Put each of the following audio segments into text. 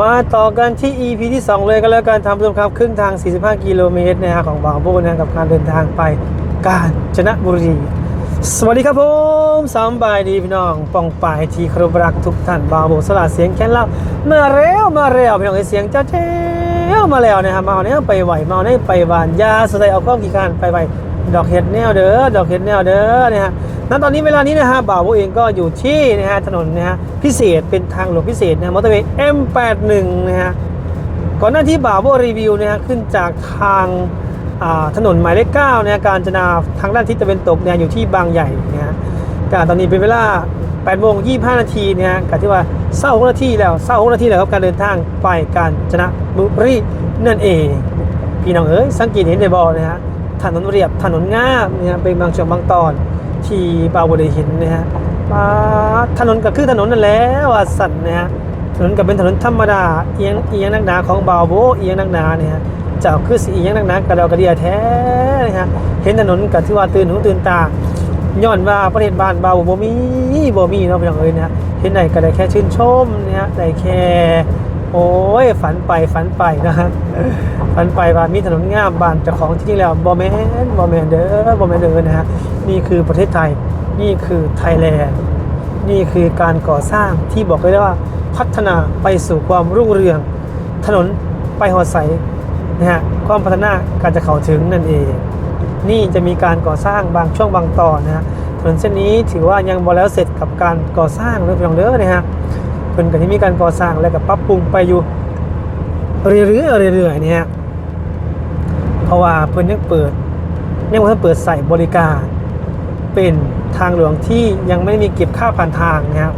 มาต่อกันที่ EP ที่ 2 เลยก็แล้วกันทำผู้ชมครับครึ่งทาง 45 กิโลเมตรนะฮะของบางโบนะกับการเดินทางไปกาญจนบุรี สวัสดีครับผมสามบายดีพี่น้องปองปายทีครบรักทุกท่านบาวโบสลาดเสียงแค้นเล่ามาแล้วมาแล้วพี่น้องเอ้เสียงเจ้าเจ้ามาแล้วนะครับมาเนี่ยไปไหวมาเนี่ยไปหวานยาสไตล์เอาก้องกี่การไปไหว ดอกเห็ดแนวเด้อดอกเห็ดแนวเด้อนะฮะณตอนนี้เวลานี้นะฮะบ่าวเองก็อยู่ที่นะฮะถนนนะฮะพิเศษเป็นทางหลวงพิเศษนะมอเตอร์เวย์ M81 นะฮะก่อนหน้าที่บ่าวรีวิวนะฮะขึ้นจากทางถนนหมายเลขเก้านะฮะการจนาทางด้านทิศตะวันตกเนี่ยอยู่ที่บางใหญ่นะฮะก็ตอนนี้เป็นเวลา8โมง25 นาทีนะฮะกับที่ว่าเศร้าหกนาทีแล้วเศร้าหกนาทีแล้วครับการเดินทางไปการจนะบุรีนั่นเอง พี่น้องเอ้ยสังเกตเห็นในบอนะฮะ ถนนเรียบถนนง่ามเนะฮะเป็นบางช่วงบางตอนที่บ่าวโบได้เห็นนะฮะมาถนนก็คือถนนนั่นแหล้วอะสันนะฮะถนนก็เป็นถนนธรรมดาเอียงเอียงนักหนาของบาโบเอียงนักหนาเนี่ยฮะเจ้าคือสีเอียงนักหนากระเดอกระเดียแท้นะฮะเห็นถนนกับที่ว่าตื่นหูตื่นตาย้อนว่าประเทศบ้านบาวโบมีบ่มีเนาะพี่น้องเอ้ยนะฮะเห็นไหนก็ได้แค่ชื่นชมนะฮะได้แค่ โอ้ยฝันไปฝันไปนะฮะฝันไปว่ามีถนนงามบานจ้าของที่จริงแล้วบ่แมนบ่แมนเด้อบ่แมนเด้อนะฮะนี่คือประเทศไทยนี่คือไทยแลนด์นี่คือการก่อสร้างที่บอกเลยว่าพัฒนาไปสู่ความรุ่งเรือง ถนนไปหอดใสนะฮะความพัฒนาการจะเข้าถึงนั่นเอง นี่จะมีการก่อสร้างบางช่วงบางตอนนะฮะถนนเส้นนี้ถือว่ายังบอแล้วเสร็จกับการก่อสร้างเรื่องของเด้อนะฮะ เพิ่นก็ที่มีการก่อสร้างและกับปรับปรุงไปอยู่เรื่อยๆเรื่อยๆเนี่ยฮะเพราะว่าเพิ่นยังเปิดยังไม่ทันเปิดใส่บริการ เป็นทางหลวงที่ยังไม่มีเก็บค่าผ่านทางนะครับ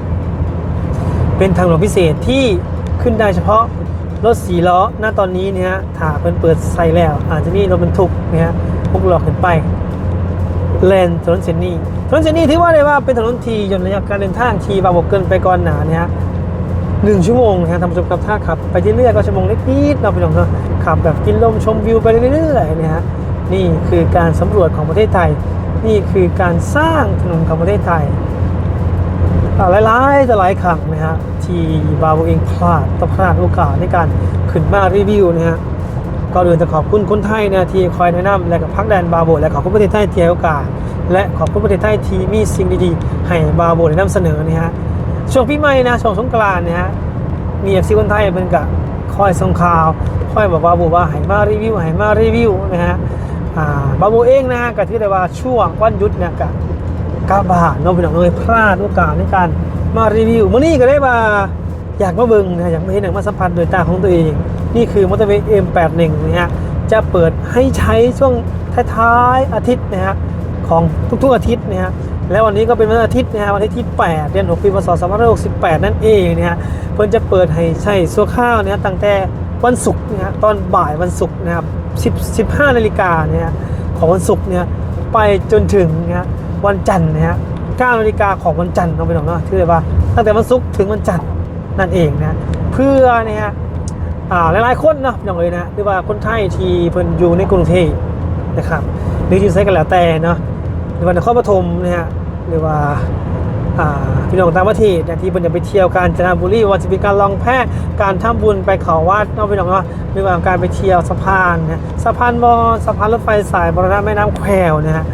เป็นทางหลวงพิเศษที่ขึ้นได้เฉพาะรถสีล้อหน้าตอนนี้เนี่ยฮะถ้าเพิ่นเปิดใส่แล้ว อาจจะมีรถบรรทุกนะฮะพวกหลอกขึ้นไปเลนถนนเส้นนี้ถนนเส้นนี้ถือว่าได้ว่าเป็นถนนทียนระยะการเดินทางทีบาบกเกินไปก่อนหนาเนี่ยฮะ หนึ่งชั่วโมงนะฮะทำประสบกับท่าขับไปเรื่อยๆก็ชั่วโมงนิดๆเราไปลองเนาะขับแบบกินลมชมวิวไปเรื่อยๆเนี่ยฮะนี่คือการสำรวจของประเทศไทย นี่คือการสร้างถนนของประเทศไทยหลายๆแต่หลายครั้งนะฮะที่บาวเองพลาดต้องพลาดโอกาสในการขึ้นมารีวิวนะฮะก็เดินจะขอบคุณคนไทยนะที่คอยแนะนำและกับพักแดนบาโบและขอบคุณประเทศไทยที่ให้โอกาสและขอบคุณประเทศไทยที่มีสิ่งดีๆให้บาโบได้นำเสนอนะฮะ ช่วงปีใหม่นะช่วงสงกรานต์นะฮะมีเอฟซีคนไทยเป็นกับคอยส่งข่าวคอยบอกว่าบาโบว่าให้มารีวิวให้มารีวิวนะฮะอ่าบาเองนะก็ถือได้ว่าช่วงวันหยุดเนี่ยก็กาบาเน้องพี่น้องเลยพลาดโอกาสในการมารีวิวมื่อนี้ก็ได้มาอยากมาเบิ่งนะอยากมาเห็นอยากมาสัมผัสโดยตาของตัวเอง นี่คือมอเตอร์เวย์ M81 นะฮะจะเปิดให้ใช้ช่วงท้ายๆอาทิตย์นะฮะของทุกๆอาทิตย์นะฮะ แล้ววันนี้ก็เป็นวันอาทิตย์นะฮะวันที่ 8 เดือน6ปีพศ2568 นั่นเองนะฮะเพิ่นจะเปิดให้ใช้ชั่วข้าวนะฮะตั้งแต่วันศุกร์นะฮะตอนบ่ายวันศุกร์นะครับ10 15นาฬิกาเนี่ยของวันศุกร์เนี่ยไปจนถึงนะฮะวันจันทร์นะฮะ9นาฬิกาของวันจันทร์เราไปหน่อยเนาะที่เรียกว่าตั้งแต่วันศุกร์ถึงวันจันทร์นั่นเองนะเพื่อเนี่ยฮะอ่าหลายๆคนเนาะอย่างเลยนะหรือว่าคนไทยที่เพิ่นอยู่ในกรุงเทพนะครับหรืออยู่ไซกันแล้วแต่เนาะ หรือว่านครปฐมนะฮะหรือว่าพี่น้องต่างประเทศเนี่ยที่เพิ่นจะไปเที่ยวกาญจนบุรีว่าจะเป็นการลองแพการทำบุญไปเขาวัดนาะพี่น้องเนาะหรือว่าการไปเที่ยวสะพานนะสะพานบอสะพานรถไฟสายบรณะแม่น้ำแควนะฮะ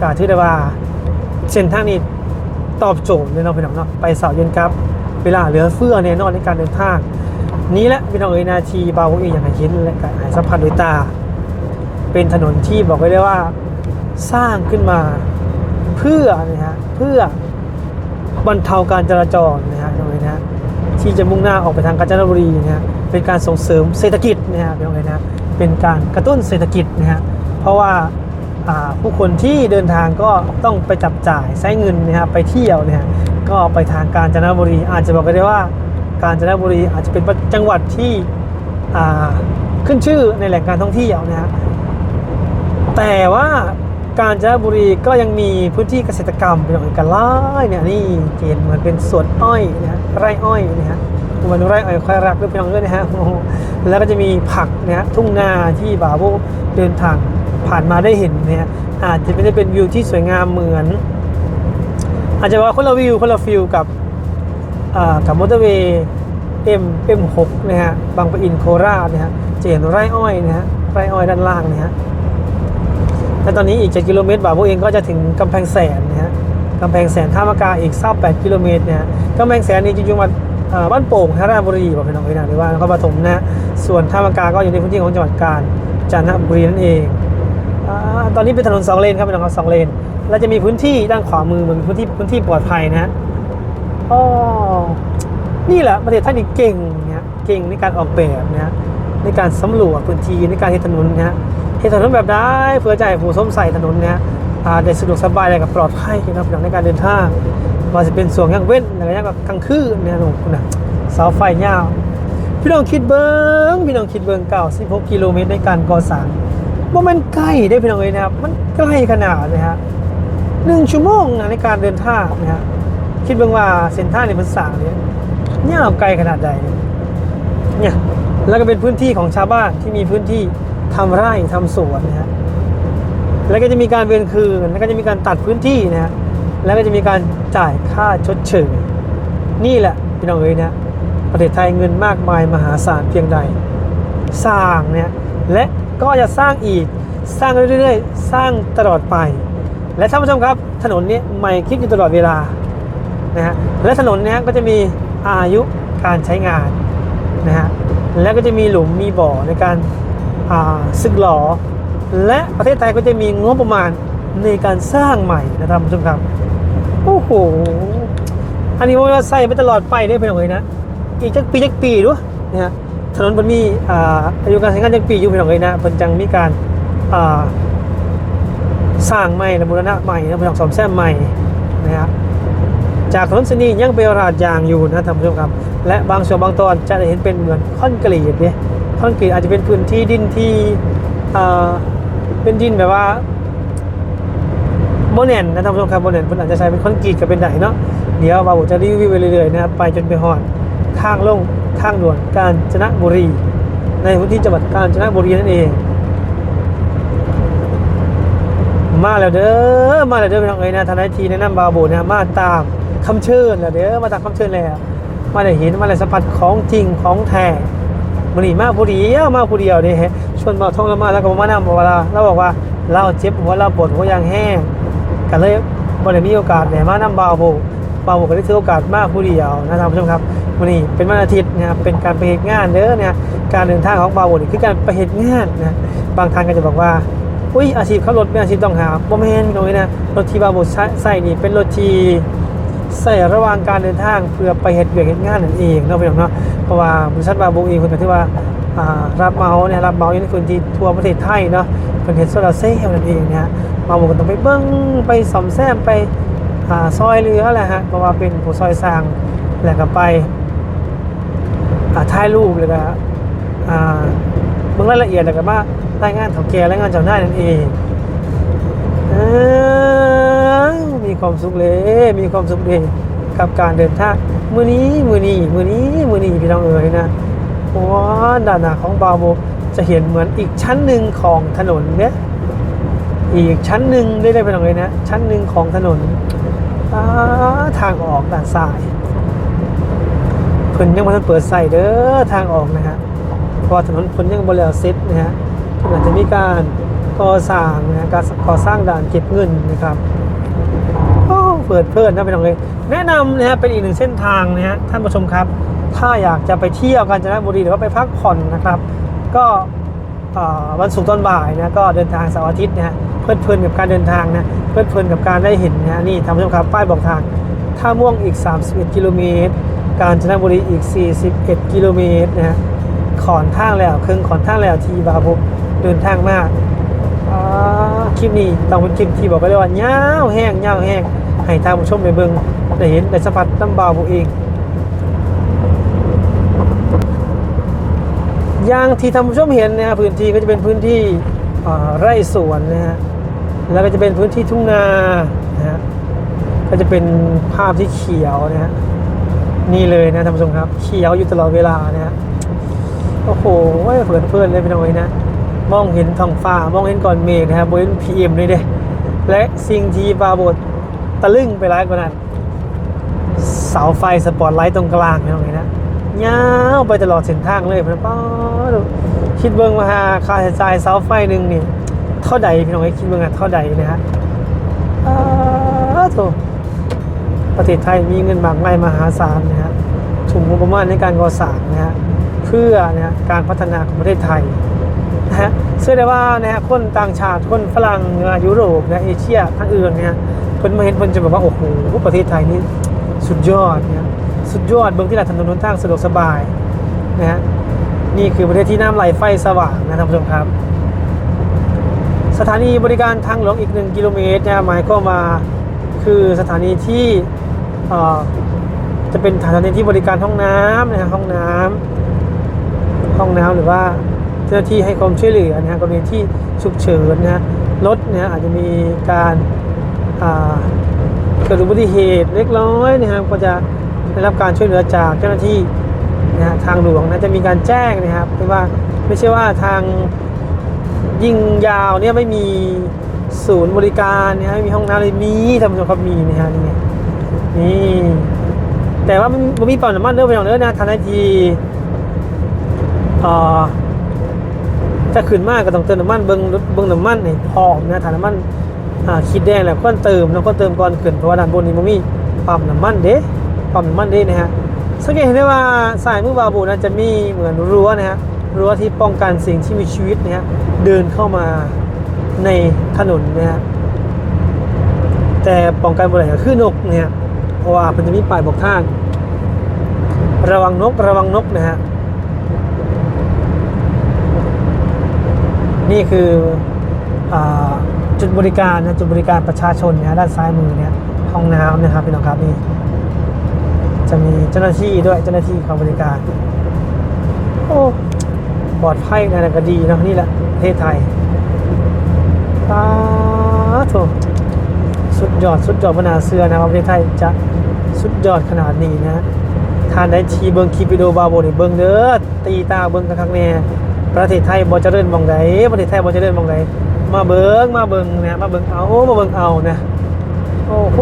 ก็ถือได้ว่าเส้นทางนี้ตอบโจทย์เลยเนาะพี่น้องเนาะไปเสาร์เย็นครับ เวลาเหลือเฟือเนี่ยนอนในการเดินทางนี้แหละพี่น้องเอ๋ยนาทีเบาเองอย่างไรเห็นและการหายสัมผัสด้วยตา เป็นถนนที่บอกไว้ได้ว่าสร้างขึ้นมา เพื่อนะฮะเพื่อบรรเทาการจราจรนะฮะตรงนี้นะฮะที่จะมุ่งหน้าออกไปทางกาญจนบุรีนะฮะเป็นการส่งเสริมเศรษฐกิจนะฮะตรงนี้นะเป็นการกระตุ้นเศรษฐกิจนะฮะเพราะว่าผู้คนที่เดินทางก็ต้องไปจับจ่ายใช้เงินนะฮะไปเที่ยวนะฮะก็ไปทางกาญจนบุรี อาจจะบอกได้ว่า กาญจนบุรีอาจจะเป็นจังหวัดที่ขึ้นชื่อในแหล่งการท่องเที่ยวนะฮะแต่ว่า กาญจนบุรีก็ยังมีพื้นที่เกษตรกรรมเป็นอย่างกันไล่เนี่ยนี่เห็นเหมือนเป็นสวนอ้อยนะฮะไร่อ้อยนะฮะมันไร่อ้อยควายรักด้วยพี่น้องด้วยนะฮะแล้วก็จะมีผักนะฮะทุ่งนาที่บ่าวเดินทางผ่านมาได้เห็นเนี่ยฮะอาจจะไม่ได้เป็นวิวที่สวยงามเหมือน อาจจะว่าคนละวิวคนละฟิลกับอ่ากับมอเตอร์เวย์ M M6 นะฮะบางปะอินโคราชนะฮะจะเห็นไร่อ้อยนะฮะไร่อ้อยด้านล่างนะฮะ และตอนนี้อีก7กิโลเมตรบ่าพวโบเองก็จะถึงกำแพงแสนนะฮะกำแพงแสนท่ามะกาอีก28กิโลเมตรนะฮะกำแพงแสนนี่จริงๆมันเอ่อบ้านโป่งราชบุรีบอกพี่น้องเลยนะหรือว่านครปฐมนะฮะส่วนท่ามะกาก็อยู่ในพื้นที่ของจังหวัดกาญจนบุรีนั่นเองอตอนนี้เป็นถนนสองเลนครับพี่น้องสองเลน แล้วจะมีพื้นที่ด้านขวามือเหมือนพื้นที่พื้นที่ปลอดภัยนะฮะอ๋อนี่แหละประเทศไทยนี่เก่งเนี่ยเก่งในการออกแบบนะในการสำรวจพื้นที่ในการเฮ็ดถนนนะฮะ เฮ็ดถนนแบบได้เพื่อให้ผู้ส้มใส่ถนนเนี่ยอาได้สะดวกสบายและกับปลอดภัยนะครับในการเดินทางว่าจะเป็นส่วงยังเว้นอะไรอย่างกับกลางคืนเนี่ยหนูนะเสาไฟยาว พี่น้องคิดเบิ้งพี่น้องคิดเบิ้งเก่า 16 กิโลเมตรในการก่อสร้างว่ามันใกล้ได้พี่น้องเลยนะครับ มันใกล้ขนาดเลยฮะหนึ่งชั่วโมงนะในการเดินทางนะฮะคิดเบ้งว่าเส้นทางในมันสร้างเนี่ยยาวไกลขนาดใดเนี่ยแล้วก็เป็นพื้นที่ของชาวบ้านที่มีพื้นที่ ทำไร่ทำสวนนะฮะแล้วก็จะมีการเวียนคืนแล้วก็จะมีการตัดพื้นที่นะฮะแล้วก็จะมีการจ่ายค่าชดเชยนี่แหละพี่น้องเอ๋ยนะประเทศไทยเงินมากมายมหาศาลเพียงใด สร้างเนี่ยและก็จะสร้างอีกสร้างเรื่อยๆ สร้างตลอดไป และท่านผู้ชมครับถนนนี้ใหม่คิดอยู่ตลอดเวลานะฮะและถนนนี้ก็จะมีอายุการใช้งานนะฮะแล้วก็จะมีหลุมมีบ่อในการ อ่าซึกหลอและประเทศไทยก็จะมีงบประมาณในการสร้างใหม่นะครับคุณผู้ชมครับโอ้โห อันนี้ว่าใส่ไปตลอดไปได้เป็นเลยนะ อีกจักปีจักปีด้วยนะถนนมันมีอาอายุการใช้งานจักปีอยู่เป็นเลยนะเพิ่นจังมีการาสร้างใหม่และบูรณะใหม่นะเพิ่นต้องซ่อมแซมใหม่นะฮะจากถนนเสนียังเป็นราดยางอยู่นะท่านผู้ชมครับ และบางส่วนบางตอนจะได้เห็นเป็นเหมือนคอนกรีตเนี่ย คอนกรีตอาจจะเป็นพื้นที่ดินที่เป็นดินแบบว่าโบแนนนะท่านผู้ชมครับโบแนนเพิ่นอาจจะใช้เป็นคอนกรีตกับเป็นไหนเนาะเดี๋ยวบาบุจะรีวิวไปเรื่อยๆนะครับไปจนไปฮอดทางลงทางด่วนกาญจนบุรี ในพื้นที่จังหวัดกาญจนบุรีนั่นเอง มาแล้วเด้อมาแล้วเด้อพี่น้องเอ้ยนะทนายทีแนะนำบาวโบนะมาตามคำเชิญแล้วเด้อมาตามคำเชิญแล้วมาได้เห็นมาได้สัมผัสของจริงของแท้ มันนี่มาผู้เดียวมาผู้เดียวนี่ฮะชวนมาท่องแล้วมาแล้วก็มานำบอกว่าเราบอกว่าเราเจ็บหัวเราปวดหัวยางแห้งกันเลยบ่ได้มีโอกาสแหนมานำบาวโบบาวโบก็ได้ถือโอกาสมาผู้เดียวนะท่านผู้ชมครับวันนี้เป็นวันอาทิตย์นะครับเป็นการไปเหตุงานเด้อเนี่ยการเดินทางของบาวโบนี่คือการไปเหตุงานนะบางทางก็จะบอกว่าอุ้ยอาชีพขับรถเป็นอาชีพต้องหาบ่แม่นน้องเอ้ยนะรถที่บาบุใช้ใส่นี่เป็นรถที่ ใส่ระหว่างการเดินทางเพื่อไปเฮ็ดเวียกเฮ็ดงานนั่นเองเนาะพี่น้องเนาะเพราะว่าบริษัทบาบุเองเพิ่นก็ถือว่ารับเมาเนี่ยรับเมาอยู่ในพื้นที่ทั่วประเทศไทยเนาะเพิ่นเฮ็ดโซลาเซลล์นั่นเองนะฮะบาบุก็ต้องไปเบิ่งไปซ่อมแซมไปซอยเรือแหละฮะเพราะว่าเป็นผู้ซอยสร้างแล้วก็ไปอ่าถ่ายรูปแล้วก็เบื้องรายละเอียดแล้วก็มารายงานเถ่าแก่รายงานเจ้าหน้านั่นเอง ความสุขเลย มีความสุขเลยกับการเดินทางมือนี้มือนี้มือนี้มือนี้พี่น้องเอ๋ยนะว้าด้านหน้าของบาโบจะเห็นเหมือนอีกชั้นหนึ่งของถนนเนี่ยอีกชั้นหนึ่งได้ได้พี่น้องเอ๋ยนะ ชั้นหนึ่งของถนนาทางออกด้านซ้ายเพิ่นยังไม่ทันเปิดใส่เด้อทางออกนะฮะเพราะถนนคนยังบริเซตนะฮะก็อาจจะมีการก่อสร้างนะการก่อสร้างด่านเก็บเงินนะครับ เปิดเพลินนะเป็นองเลย แนะนำนะฮะเป็นอีกหนึ่งเส้นทางนะฮะท่านผู้ชมครับ ถ้าอยากจะไปเที่ยวกาญจนบุรีหรือว่าไปพักผ่อนนะครับ ก็วันศุกร์ตอนบ่ายนะก็เดินทางเสาร์อาทิตย์นะฮะเพลิดเพลินกับการเดินทางนะเพลิดเพลินกับการได้เห็นนะนี่ท่านผู้ชมครับป้ายบอกทางท่าม่วงอีก 31 กิโลเมตร กาญจนบุรีอีก 41 กิโลเมตรนะฮะขอนทางแล้วเครื่องขอนทางแล้วทีบาผมเดินทางมากคลิปนี้ต้องเป็นคลิปที่บอกไปเลยว่าเงาวแห้งเงาวแห้ง ให้ทางผู้ชมได้เบิ่งได้เห็นได้สัมผัสน้ำบาวผมเองอย่างที่ท่านผู้ชมเห็นนะฮะพื้นที่ก็จะเป็นพื้นที่ไร่สวนนะฮะแล้วก็จะเป็นพื้นที่ทุ่งนานะฮะก็จะเป็นภาพที่เขียวนะฮะนี่เลยนะท่านผู้ชมครับ เขียวอยู่ตลอดเวลานะฮะโอ้โหเพื่อนเพื่อนเลยพี่น้อยนะ มองเห็นท้องฟ้ามองเห็นก่อนเมฆนะครับบนพีเอ็มเลยเด้และสิ่งที่บาบด ตะลึงไปร้ายกว่านั้น เสาไฟสปอตไลท์ตรงกลางพี่น้องเอ้ยนะยาวไปตลอดเส้นทางเลยพี่น้องป้าคิดเบิ่งว่าหาค่าใช้จ่ายเสาไฟหนึ่งนี่เท่าใดพี่น้องเอ้คิดเบิ่งอะเท่าใดนะฮะอาโถประเทศไทยมีเงินมากมายมหาศาลนะฮะถุงงบประมาณในการก่อสร้างนะฮะเพื่อนะฮะการพัฒนาของประเทศไทยนะฮะเชื่อได้ว่านะฮะคนต่างชาติคนฝรั่งยุโรปนะเอเชียทั้งอื่นเนี่ย พิ่นมาเห็นเพิ่นจะแบบว่าโอ้โหประเทศไทยนี่สุดยอดนี่ยสุดยอดเบื้องที่เราถนนหนทางสะดวกสบายนะฮะนี่คือประเทศที่น้ำไหลไฟสว่างนะท่านผู้ชมครับ สถานีบริการทางหลวงอีกหนึ่งกิโลเมตรเนี่ยหมายก็มาคือสถานีที่อ่อจะเป็นสถานีที่บริการห้องน้ำนะฮะห้องน้ำห้องน้ำหรือว่าเจ้าหน้าที่ให้ความช่วยเหลือนะฮะกรณีที่ฉุกเฉินนะฮะรถเนี่ยอาจจะมีการ เกิดอุบัติเหตุเล็กน้อยนะครับก็จะได้รับการช่วยเหลือจากเจ้าหน้าที่นะฮะทางหลวงนะจะมีการแจ้งนะครับไม่ว่าไม่ใช่ว่าทางยิ่งยาวเนี่ยไม่มีศูนย์บริการนะฮะไม่มีห้องน้ำเลยมีทำชมครับมีนะฮะนี่ไงนี่แต่ว่ามันมีปั๊มน้ำมันเด้อไปหน่อยเด้อนะทันทีอ่าจะขึ้นมากก็ต้องเติมน้ำมันเบิ้งรถเบิ้งน้ำมันให้พร้อมนะถังน้ำมัน อ่าคิดแดงแหละก้อนเติมน้ำก้อนเติมก่อนขึ้นเพราะว่าด้านบนนี้มันมีปั๊มน้ำมันเด้ปั๊มน้ำมันเด้นะฮะสังเกตเห็นได้ว่าสายมือบาบูนั้นจะมีเหมือนรั้วนะฮะรั้วที่ป้องกันสิ่งที่มีชีวิตนะฮะเดินเข้ามาในถนนนะฮะแต่ป้องกันบ่ได้ก็คือนกเนี่ยเพราะว่ามันจะมีป้ายบอกทางระวังนกระวังนกนะฮะนี่คืออ่า จุดบริการนะจุดบริการประชาชนนะด้านซ้ายมือเนี่ยห้องน้ำนะครับพี่น้องครับนี่จะมีเจ้าหน้าที่ด้วยเจ้าหน้าที่คอยบริการ โอ้ปลอดภัยนะก็ดีนะนี่แหละประเทศไทยตาโถสุดยอดสุดยอดบรรดาเสื้อนะครับประเทศไทยจะสุดยอดขนาดนี้นะทานได้ทีเบิงคลิปวิดีโอบาโบนี่เบิงเด้อตีตาเบิงกันครั้งแน่ประเทศไทยบ่เจริญมองใดประเทศไทยบ่เจริญมองใด มาเบิงมาเบิงนะมาเบิงเอามาเบิงเอานะโอ้โห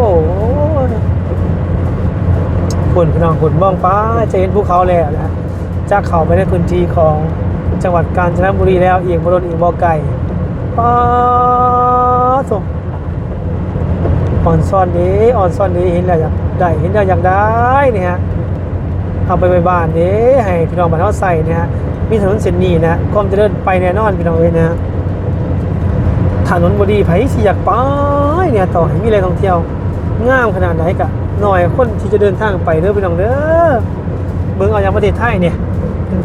ฝุ่นพี่น้องฝุ่นมองฟ้าจะเห็นภูเขาแล้วนะจากเขาไปในพื้นที่ของจังหวัดกาญจนบุรีแล้วเอีกบรนอีกบอไก่ป้าสมอ่อนซ่อนนี้อ่อนซ่อนนี้เห็นแล้วอยากได้เห็นแล้วอยากได้นี่ฮะเอาไปไปบ้านนี้ให้พี่น้องบ้านเขาใส่เนี่ยฮะมีถนนเส้นนี้นะความจะเจริญไปแน่นอนพี่น้องเอ้ยนะฮะ ถนนบดีไผสิอยากไปเนี่ยต่อให้มีอะไรท่องเที่ยวงามขนาดไหนกะหน่อยคนที่จะเดินทางไปเด้อพี่น้องเด้อเบิ่งเอาอย่างประเทศไทยเนี่ย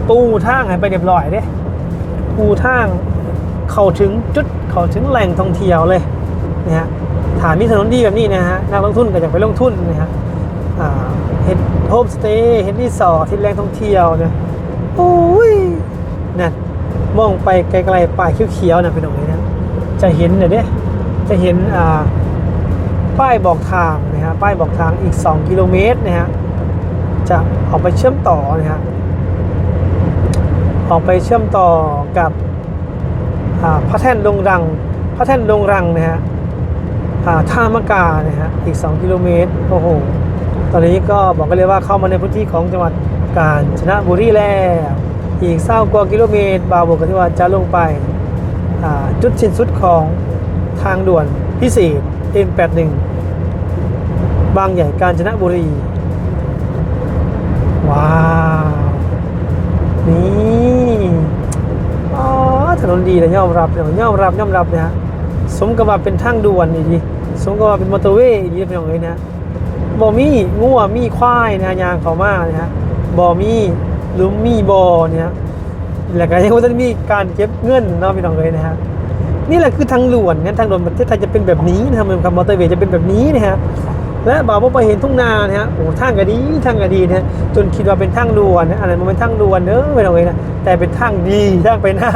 ปูทางให้ไปเรียบร้อยเด้ปูทางเข้าถึงจุดเข้าถึงแหล่งท่องเที่ยวเลยนะฮะฐานมีถนนดีแบบนี้นะฮะนักลงทุนก็อยากไปลงทุนนะฮะอ่าเห็นโฮมสเตย์เห็นรีสอร์ทเห็นแหล่งท่องเที่ยวเนี่ยโอ้ยนั่นมองไปไกลๆป่ายเขียวๆนะพี่น้องเอ้ยนะ จะเห็นเนี่ยเด้จะเห็นอ่าป้ายบอกทางนะฮะป้ายบอกทางอีก 2 กิโลเมตรนะฮะจะออกไปเชื่อมต่อนะฮะออกไปเชื่อมต่อกับอ่าพระแท่นดงรังพระแท่นดงรังนะฮะอ่าท่ามะกานะฮะอีก 2 กิโลเมตรโอ้โหตอนนี้ก็บอกกันเลยว่าเข้ามาในพื้นที่ของจังหวัดกาญจนบุรีแล้วอีกเศร้ากว่ากิโลเมตร บาวบอกกันที่ว่าจะลงไป จุดสิ้นสุดของทางด่วนพิเศษ M81 บางใหญ่กาญจนบุรี ว้าว นี่อ๋อถนนดีนะยอมรับเนาะยอมรับยอมรับนะฮะสมกับว่าเป็นทางด่วนนี่ดิสมกับว่าเป็นมอเตอร์เวย์อย่างนี้เป็นอย่างไรนะบ่มีงัวมีควายนะยางเขามานะฮะบ่มีหรือมีบ่อเนี่ย แล้วก็ยังว่าจะมีการเก็บเงินเนาะพี่น้องเลยนะฮะนี่แหละคือทางหลวนงั้นทางหลวนประเทศไทยจะเป็นแบบนี้นะครับมอนกับมอเตอร์เวย์จะเป็นแบบนี้นะฮะและบ่าวพอไปเห็นทุ่งนานะฮะโอ้ทางก็ดีทางก็ดีนะจนคิดว่าเป็นทางด่วนนะอะไรมันเป็นทางด่วนเด้อพี่น้องเลยนะแต่เป็นทางดีทางไปหน้า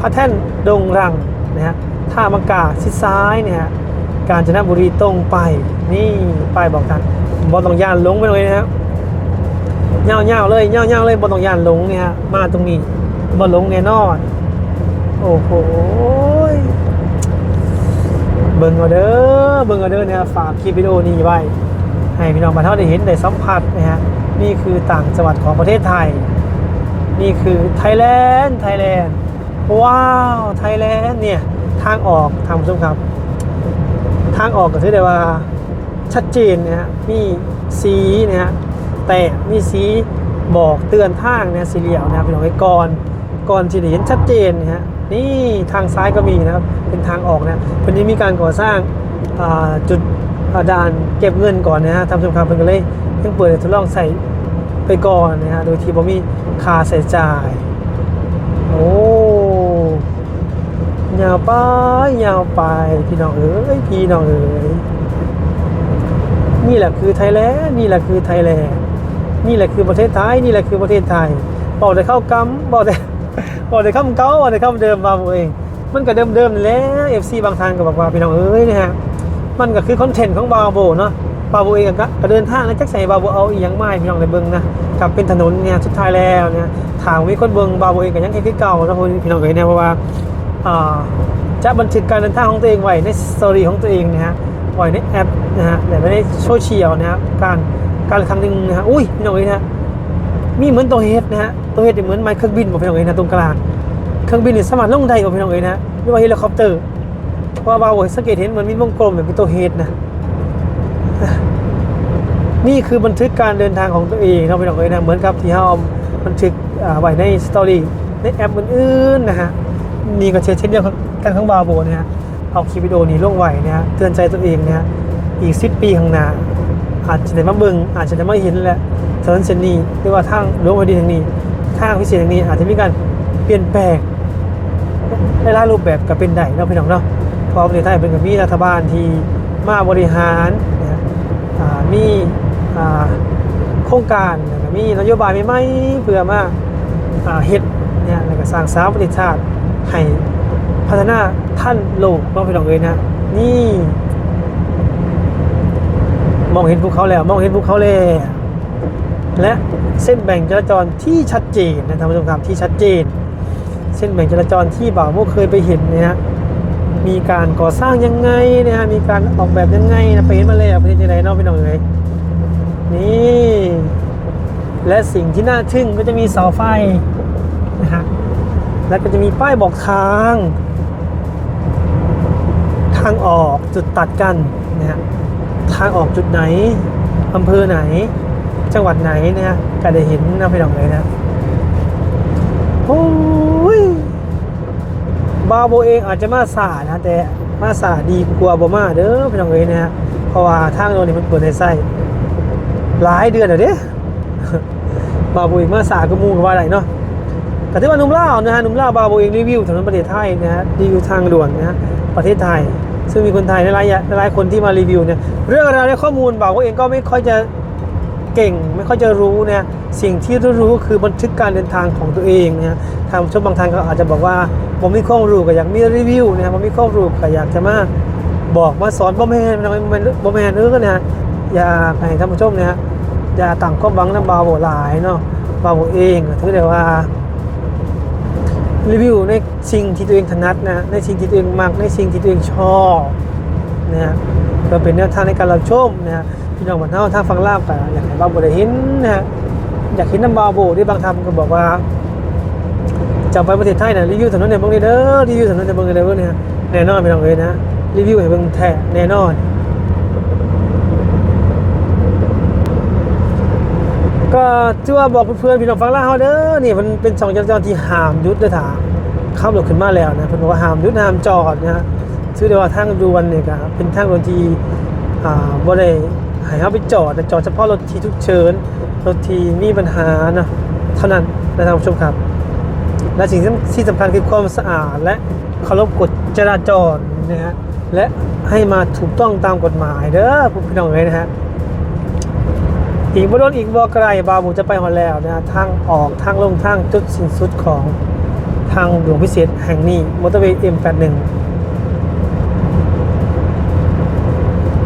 พระแท่นดงรังนะฮะท่ามะกาชิดซ้ายเนี่ยฮะกาญจนบุรีตรงไปนี่ป้ายบอกทางบอต้องยานลงไปเลยนะฮะ เงาเงาเลยเงาเงาเลยบนตรงยานลงเนี่ยฮะมาตรงนี้บนลงแน่นอน โอ้โหเบิ่งเอาเด้อเบิ่งเอาเด้อเนี่ยฝากคลิปวิดีโอนี้ไว้ ให้พี่น้องมาเท่าได้เห็นได้สัมผัสนะฮะนี่คือต่างจังหวัดของประเทศไทย นี่คือไทยแลนด์ไทยแลนด์ว้าวไทยแลนด์เนี่ยทางออกทางผู้ชมครับ ทางออกก็ถือได้ว่าชัดเจนนะฮะมีสีนะฮะ แต่มีสีบอกเตือนทางนะสีเหลี่ยวนะพี่น้องไอ้ก่อนก่อนที่เห็นชัดเจนนะฮะนี่ทางซ้ายก็มีนะครับเป็นทางออกนะวันนี้มีการก่อสร้างาจุดาด่านเก็บเงินก่อนนะฮะทำชมครับเพิ่นก็เลยยังเปิดให้ทดลองใส่ไปก่อนนะฮะโดยที่บ่มีค่าใช้จ่ายโอ้ยาวไปยาวไปพี่น้องเอ๋ยพี่น้องเอ๋ยนี่แหละคือไทยแลนด์นี่แหละคือไทยแลนด์ นี่แหละคือประเทศไทยนี่แหละคือประเทศไทยบอกได้เข้ากำบอกได้บอกได้คำเก่าบอกได้คำเดิมมาผมเอง มันก็เดิมเดิมแล้วเอฟซีบางทางก็บอกว่าพี่น้องเอ้ยนะฮะมันก็คือคอนเทนต์ของบาโบเนาะบาโบเองก็เดินทางแล้วจักใส่บาโบเอาอีหยังไม่พี่น้องในเบิ้งนะกับเป็นถนนเนี่ยสุดท้ายแล้วเนี่ยทางมีคนเบิ้งบาโบเองก็ยังแค่เก่านะพี่น้องเอ้ยเนี่ยเพราะว่าอ่าจะบันทึกการเดินทางของตัวเองไว้ในสตอรี่ของตัวเองนะฮะไว้ในแอปนะฮะแต่ไม่ได้โซเชียลนะฮะการ การครั้งหนึ่งนะฮะอุ้ยพี่น้องเอ้ยนะมีเหมือนตัวเฮดนะฮะตัวเฮดเนี่ยเหมือนไมค์เครื่องบินบอกพี่น้องเอ้ยนะตรงกลางเครื่องบินเนี่ยสามารถลงได้บอกพี่น้องเอ้ยนะหรือว่าเฮลิคอปเตอร์เพราะว่าบาวสังเกตเห็นเหมือนมีวงกลมแบบเป็นตัวเฮดนะนี่คือบันทึกการเดินทางของตัวเองเนาะพี่น้องเอ้ยนะเหมือนกับที่เราบันทึกไว้ในสตอรี่ในแอปอื่นๆนะฮะนี่ก็เช่นเช่นเดียวกันของบาโบนะฮะเอาคลิปวิดีโอนี้ลงไว้นะฮะเตือนใจตัวเองนะฮะอีกสิบปีข้างหน้า อาจจะได้มาเบิงอาจจะได้มาเห็นแหละถนนเส้นนี้หรือว่าทางหลวงแผ่นดินทางนี้ทางพิเศษทางนี้อาจจะมีการเปลี่ยนแปลงหลายรูปแบบก็เป็นได้เนาะพี่น้องเนาะพราะประเทศไทยเป็นกับมีรัฐบาลที่มาบริหารนะฮะมีโครงการมีนโยบายใหม่ๆเพื่อมาเฮ็ดเนี่ยแล้วก็สร้างสรรค์ประเทศชาติให้พัฒนาท่านโลกมองไปลองเลยนะนี่ มองเห็นภูเขาแล้วมองเห็นภูเขาแล้วและเส้นแบ่งจราจรที่ชัดเจนนะท่านผู้ชมครับที่ชัดเจน เส้นแบ่งจราจรที่บ่าวโมเคยไปเห็นนี่ยฮะมีการก่อสร้างยังไงนะฮะมีการออกแบบยังไงนะไปเห็นมาแล้วประเทศไหนนาะพี่น้องเอ๋ยนี่และสิ่งที่น่าทึ่งก็จะมีเสาไฟนะฮะแล้วก็จะมีป้ายบอกทาง ทางออกจุดตัดกันนะฮะ ทางออกจุดไหนอำเภอไหน จังหวัดไหนนะฮะก็ได้เห็นนะพี่น้องเลยนะโอ้ยบาโบเองอาจจะมาสานะแต่มาสาดีกว่าบ่มาเด้อพี่น้องเอ้ยนะฮะเพราะว่าทางโน้นนี่มันเปิดในไส้หลายเดือนแล้วเด้บาโบเองมาสาก็มูกับว่าไรเนาะแต่ที่ว่านุ่มเล่านะฮะนุ่มเล่าบาโบเองรีวิวถนนประเทศไทยนะฮะรีวิวทางด่วนนะฮะประเทศไทย ซึ่งมีคนไทยหลายหลายคนที่มารีวิวเนี่ยเรื่องราวในข้อมูลบาโบเองก็ไม่ค่อยจะเก่ง ไม่ค่อยจะรู้เนี่ยสิ่งที่รู้ๆคือบันทึกการเดินทางของตัวเองนะทางผู้ชมบางทานก็อาจจะบอกว่าผมมีข้อรู้ก็อยากมีรีวิวนะผมมีข้อรู้ก็อยากจะมาบอกมาสอนบ่แม่นบ่แม่นบ่แม่นเออนะอย่าให้ท่านผู้ชมเนี่ยอย่าต่างความหวังนำบาวโบหลายเนาะบาวโบเองถือได้ว่า รีวิวในสิ่งที่ตัวเองถนัดนะในสิ่งที่ตัวเองมักในสิ่งที่ตัวเองชอบนะฮะก็เป็นแนวทางในการรับชมนะฮะพี่น้องบ้านเฮาทางฟังล่าวก็อยากให้บางบ่ได้เห็นนะฮะอยากเห็นน้ำบาโบที่บางทำก็บอกว่าจะไปประเทศไทยนะรีวิวถนนในเมืองเด้อรีวิวถนนในเมืองเด้อเนี่ยแน่นอนพี่น้องเอ้ยนะรีวิวให้เบิ่งแท้แน่นอน ก็ที่อว่าบอกเพื่อนๆพี่น้องฟังลาวเฮาเด้อนี่มันเป็นช่องจราจรที่ห้ามยุดเด้อถาขับรถขึ้นมาแล้วนะเพิ่นบอกว่าห้ามยุดห้ามจอดนะฮะชื่อได้ว่าทางด่วนเนี่ยก็เป็นทางด่วนที่อ่าบ่ได้ให้เขาไปจอดแต่จอดเฉพาะรถที่ฉุกเฉินรถที่มีปัญหานะเท่านั้นนะท่านผู้ชมครับ และสิ่งที่สำคัญคือความสะอาดและเคารพกฎจราจรนะฮะและให้มาถูกต้องตามกฎหมายเด้อพี่น้องเลยนะฮะ อีกบ่โดนอีกบ่ไกลบาบูจะไปฮอดแล้วนะฮะทางออกทางลงทางจุดสิ้นสุดของทางหลวงพิเศษแห่งนี้มอเตอร์เวย์ M81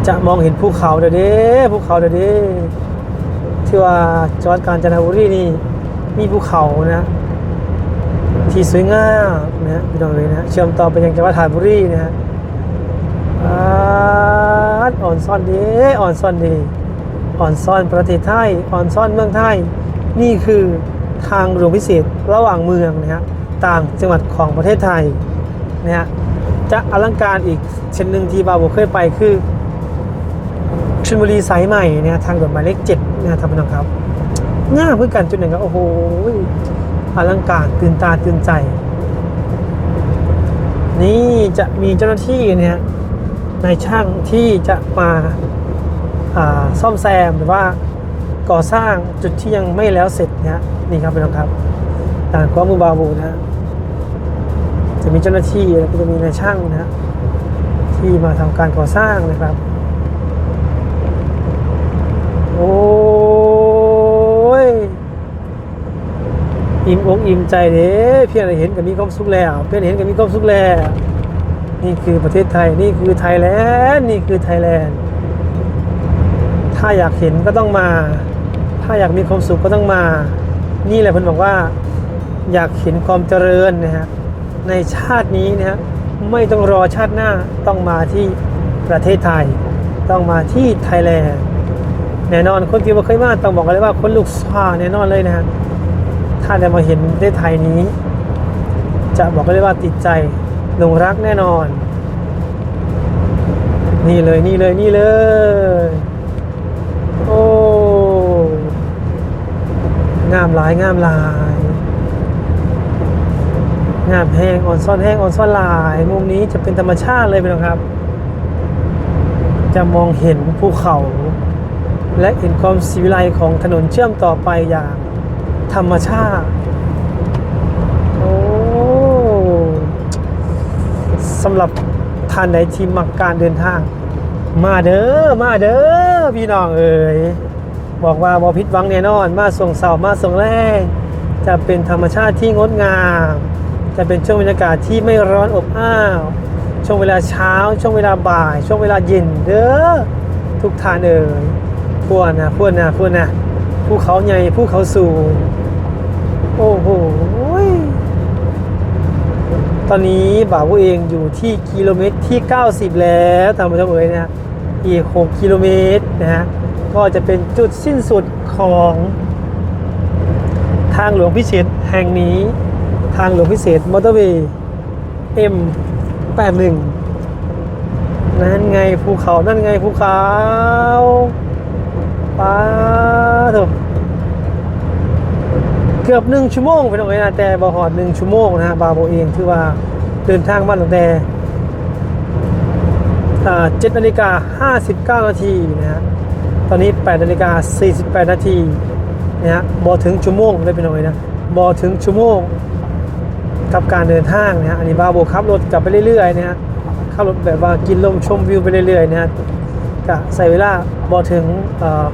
จะมองเห็นภูเขาเด้อเด้ภูเขาเด้อเด้ที่ว่าจังหวัดกาญจนบุรีนี่มีภูเขานะที่สวยงามนะฮะพี่น้องเลยนะเชื่อมต่อไปยังจังหวัดราชบุรีนะฮะอ่อนซ่อนดีอ่อนซ่อนดี อ่อนซ่อนประเทศไทยอ่อนซ่อนเมืองไทย นี่คือทางหลวงพิเศษระหว่างเมืองนะฮะต่างจังหวัดของประเทศไทยนะฮะจะอลังการอีกเช่นหนึ่งที่บาโบเคยไปคือชลบุรีสายใหม่เนี่ยทางด่วนหมายเลขเจ็ดนะท่านผู้ชมครับง่ายเพื่อกันจุดหนึ่งก็โอ้โหอลังการตื่นตาตื่นใจ นี่จะมีเจ้าหน้าที่เนี่ยในายช่างที่จะมา ซ่อมแซมหรือว่าก่อสร้างจุดที่ยังไม่แล้วเสร็จนะฮะนี่ครับพี่น้องครับด่านขวามือบาบูนะฮะจะมีเจ้าหน้าที่แล้วก็จะมีนายช่างนะฮะที่มาทำการก่อสร้างนะครับ โอ้ยอิ่มอกอิ่มใจเด้เพียงแต่เห็นก็มีความสุขแล้ว เพียงแต่เห็นก็มีความสุขแล้ว นี่คือประเทศไทยนี่คือไทยแลนด์นี่คือไทยแลนด์ ถ้าอยากเห็นก็ต้องมา ถ้าอยากมีความสุขก็ต้องมา นี่แหละเพิ่นบอกว่า อยากเห็นความเจริญนะฮะในชาตินี้นะฮะไม่ต้องรอชาติหน้าต้องมาที่ประเทศไทย ต้องมาที่ไทยแลนด์แน่นอนคนที่มาเคยมาต้องบอกกันเลยว่าคนลูกสาแน่นอนเลยนะฮะถ้าได้มาเห็นประเทศไทยนี้ จะบอกเลยว่าติดใจหลงรักแน่นอน นี่เลยนี่เลยนี่เลย โอ้ งามลายงามลาย งามแห้งอ่อนซ่อนแห้งอ่อนซ่อนลาย มุมนี้จะเป็นธรรมชาติเลยพี่น้องครับ จะมองเห็นภูเขา และเห็นความสีวิไลของถนนเชื่อมต่อไปอย่างธรรมชาติโอ้สำหรับท่านใดที่มักการเดินทาง มาเด้อมาเด้อพี่น้องเอ๋ย บอกว่าบอพิษวังแน่นอน มาส่งเสามาส่งแรกจะเป็นธรรมชาติที่งดงาม จะเป็นช่วงบรรยากาศที่ไม่ร้อนอบอ้าว ช่วงเวลาเช้า ช่วงเวลาบ่าย ช่วงเวลาเย็นเด้อทุกท่านเอ๋ยพวนะพวนะพวนะภูเขาใหญ่ภูเขาสูง โอ้โหตอนนี้บ่าวเองอยู่ที่กิโลเมตรที่ 90 แล้วตามผู้ชมเอ๋ยนะฮะอีก 6 กิโลเมตรนะฮะ ก็จะเป็นจุดสิ้นสุดของทางหลวงพิเศษแห่งนี้ ทางหลวงพิเศษมอเตอร์เวย์ M81 นั่นไงภูเขา นั่นไงภูเขาป้าถอะเกือบหนึ่งชั่วโมงไปหน่อนะแต่บอหอดหนึ่งชั่วโมงนะฮะบาโบเองถือว่าเดินทางมาตั้งแต่เจ็ดนาฬิกาห้าสิบเก้านาทีนะฮะ ตอนนี้แปดนาฬิกาสี่สิบแปดนาทีนะฮะบอถึงชั่วโมงเลยไปหน่อยนะบอถึงชั่วโมงกับการเดินทางนะฮะอันนี้บาโบขับรถกลับไปเรื่อยๆนะฮะขับรถแบบว่ากินลมชมวิวไปเรื่อยๆนะฮะก็ใส่เวลาบอถึงอ่อ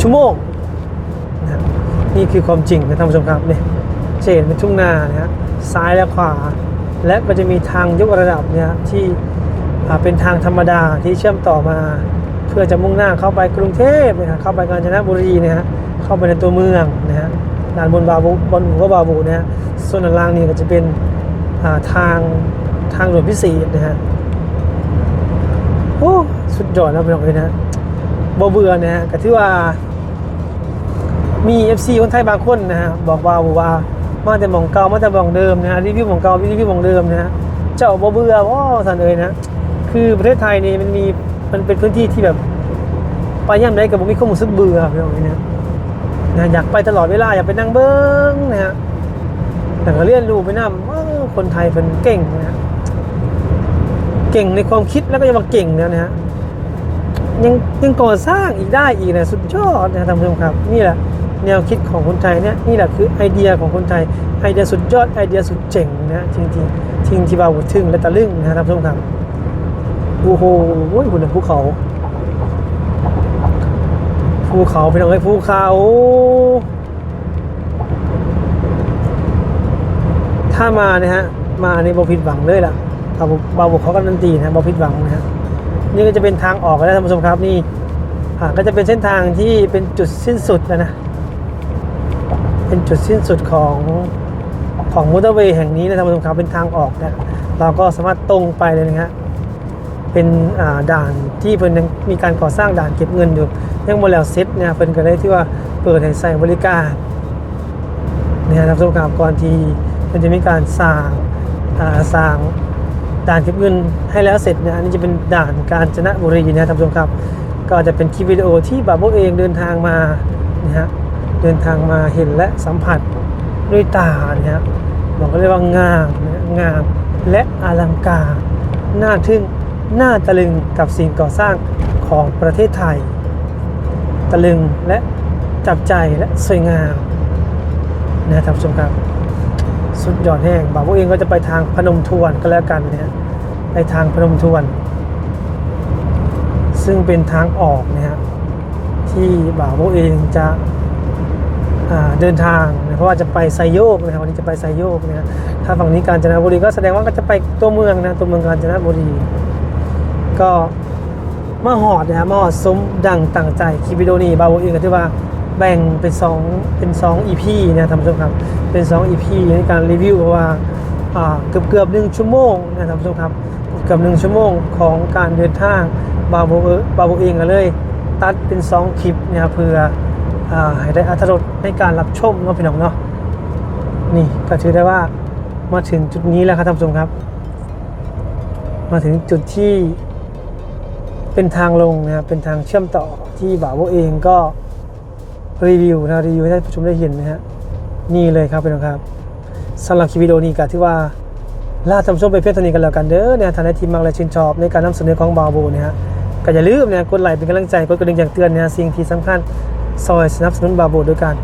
ชั่วโมงนะนี่คือความจริงนะท่านผู้ชมครับเนี่ยจะเห็นเป็นทุ่งนานะฮะซ้ายและขวา และก็จะมีทางยกระดับเนี่ยที่เป็นทางธรรมดาที่เชื่อมต่อมา เพื่อจะมุ่งหน้าเข้าไปกรุงเทพนะฮะเข้าไปกาญจนบุรีนะฮะเข้าไปในตัวเมืองนะฮะด้านบนบาบูบนหัวบาบูนะฮะส่วนด้านล่างนี่ก็จะเป็นาทางทางด่วนพิเศษนะฮะโอ้สุดยอดนะพี่น้องเลยนะบ่เบื่อนะฮะก็ถือว่ามี FC คนไทยบางคนนะฮะบอกว่าว่ามาแต่หมองเก่ามาแต่หมองเดิมนะฮะรีวิวหมองเก่ารีวิวหมองเดิมนะฮะเจ้าบ่เบื่อว่าสันเอยนะคือประเทศไทยนี่มันมี มันเป็นพื้นที่ที่แบบไปย่ำใดกับผมมีความรู้สึกเบื่อพี่น้องนะนะอยากไปตลอดเวลาอยากไปนั่งเบิ้งนะฮะแต่ก็เรียนรู้ไปนำว่าคนไทยเป็นเก่งนะฮะเก่งในความคิดแล้วก็ยังมาเก่งนะนะฮะยังยังก่อสร้างอีกได้อีกนะสุดยอดนะท่านผู้ชมครับ นี่แหละแนวคิดของคนไทยเนี่ยนี่แหละคือไอเดียของคนไทยไอเดียสุดยอดไอเดียสุดเจ๋งนะจริงจริงทิ้งที่บาวทึ่งและตะลึงนะท่านผู้ชมครับ โอ้โหบนภูเขา ภูเขาเป็นอะไรภูเขา ถ้ามาเนี่ยฮะ มาในบอผิดหวังเลยล่ะบาวบาวเขากันนันตีนะบอผิดหวังนะฮะ นี่ก็จะเป็นทางออกแล้วท่านผู้ชมครับนี่่าก็จะเป็นเส้นทางที่เป็นจุดสิ้นสุดแล้วนะ เป็นจุดสิ้นสุดของของมอเตอร์เวย์แห่งนี้นะท่านผู้ชมครับเป็นทางออกนะ เราก็สามารถตรงไปเลยนะฮะ เป็นด่านที่เพิ่นยังมีการก่อสร้างด่านเก็บเงินอยู่ยังบ่แล้วเสร็จเนี่ยเพิ่นก็ได้ที่ว่าเปิดให้ใช้บริการเนี่ยนะครับสงครามก่อนที่มันจะมีการสร้างอ่าสร้างด่านเก็บเงินให้แล้วเสร็จเนี่ยอันนี้จะเป็นด่านกาญจนบุรีนะครับท่านผู้ชมครับ ก็จะเป็นคลิปวิดีโอที่บาโบเองเดินทางมานะฮะเดินทางมาเห็นและสัมผัสด้วยตาเนี่ยฮะบอกเลยว่างามงามและอลังการน่าทึ่ง น่าตะลึงกับสิ่งก่อสร้างของประเทศไทย ตะลึงและจับใจและสวยงามนะท่านผู้ชมครับ สุดยอดแห้งบ่าโบเองก็จะไปทางพนมทวนก็แล้วกันนี่ยไปทางพนมทวน ซึ่งเป็นทางออกนะฮะที่บ่าวโบเองจะเดินทางนะเพราะว่าจะไปไซโยกนะครับวันนี้จะไปไซโยกนะฮะถ้าฝั่งนี้กาญจนบุรีก็แสดงว่าก็จะไปตัวเมืองนะตัวเมืองกาญจนบุรี ก็มาหอดนะครับมาหอดซุ้มดังต่างใจคลิปวิดีโอนี้บาวโบเองก็ที่ว่าแบ่งเป็นสองเป็นสองอีพีนะท่านผู้ชมครับเป็นสองอีพีในการรีวิวเพราะว่าอ่าเกือบเกือบหนึ่งชั่วโมงนะท่านผู้ชมครับเกือบหนึ่งชั่วโมงของการเดินทางบาโบเอบาโบเองก็เลย ตัดเป็น 2 คลิปเนี่ยเพื่ออาให้ได้อัธรสในการรับชมเนาะพี่น้องเนาะนี่ก็ถือได้ว่ามาถึงจุดนี้แล้วครับท่านผู้ชมครับ มาถึงจุดที่ เป็นทางลงนะครับเป็นทางเชื่อมต่อที่บ่าวโบเองก็รีวิวนะรีวิวให้ท่านผู้ชมได้เห็นนะฮะนี่เลยครับพี่น้องครับสำหรับคลิปวิดีโอนี้ก็ที่ว่าล่าทำส้มไปเพื่อนสนิทกันแล้วกันเด้อเนี่ยทางในทีมมังและชื่นชอบในการนำเสนอของบาโบเนี่ยฮะก็อย่าลืมเนี่ยกดไลค์เป็นกำลังใจกดกระดิ่งแจ้งเตือนเนี่ยสิ่งที่สำคัญซอยสนับสนุนบาโบโดยการ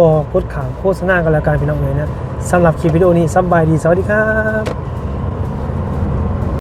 บอกกดข่าวโฆษณากันแล้วกันพี่น้องเลยนะสำหรับคลิปวิดีโอนี้สบายดีสวัสดีครับ